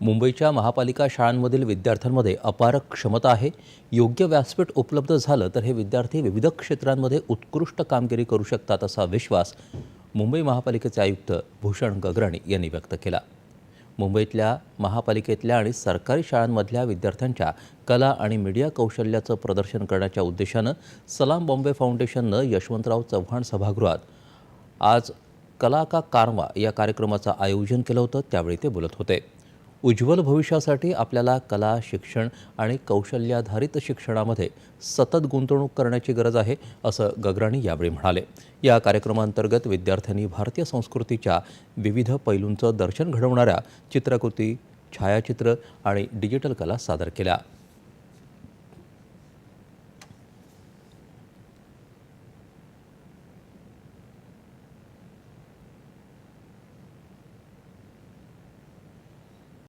मुंबईच्या महापालिका शाळांमधील विद्यार्थ्यांमध्ये अपार क्षमता आहे. योग्य व्यासपीठ उपलब्ध झालं तर हे विद्यार्थी विविध क्षेत्रांमध्ये उत्कृष्ट कामगिरी करू शकतात असा विश्वास मुंबई महापालिकेचे आयुक्त भूषण गगराणी यांनी व्यक्त केला. मुंबईतल्या महापालिकेतल्या आणि सरकारी शाळांमधल्या विद्यार्थ्यांच्या कला आणि मीडिया कौशल्याचं प्रदर्शन करण्याच्या उद्देशानं सलाम बॉम्बे फाउंडेशननं यशवंतराव चव्हाण सभागृहात आज कला का कारवा या कार्यक्रमाचं आयोजन केलं होतं त्यावेळी ते बोलत होते. उज्ज्वल भविष्यासाठी आपल्याला कला शिक्षण आणि कौशल्याधारित शिक्षणामध्ये सतत गुंतवणूक करण्याची गरज आहे असं गगराणी यावेळी म्हणाले. या कार्यक्रमांतर्गत विद्यार्थ्यांनी भारतीय संस्कृतीच्या विविध पैलूंचं दर्शन घडवणाऱ्या चित्रकृती छायाचित्र आणि डिजिटल कला सादर केल्या.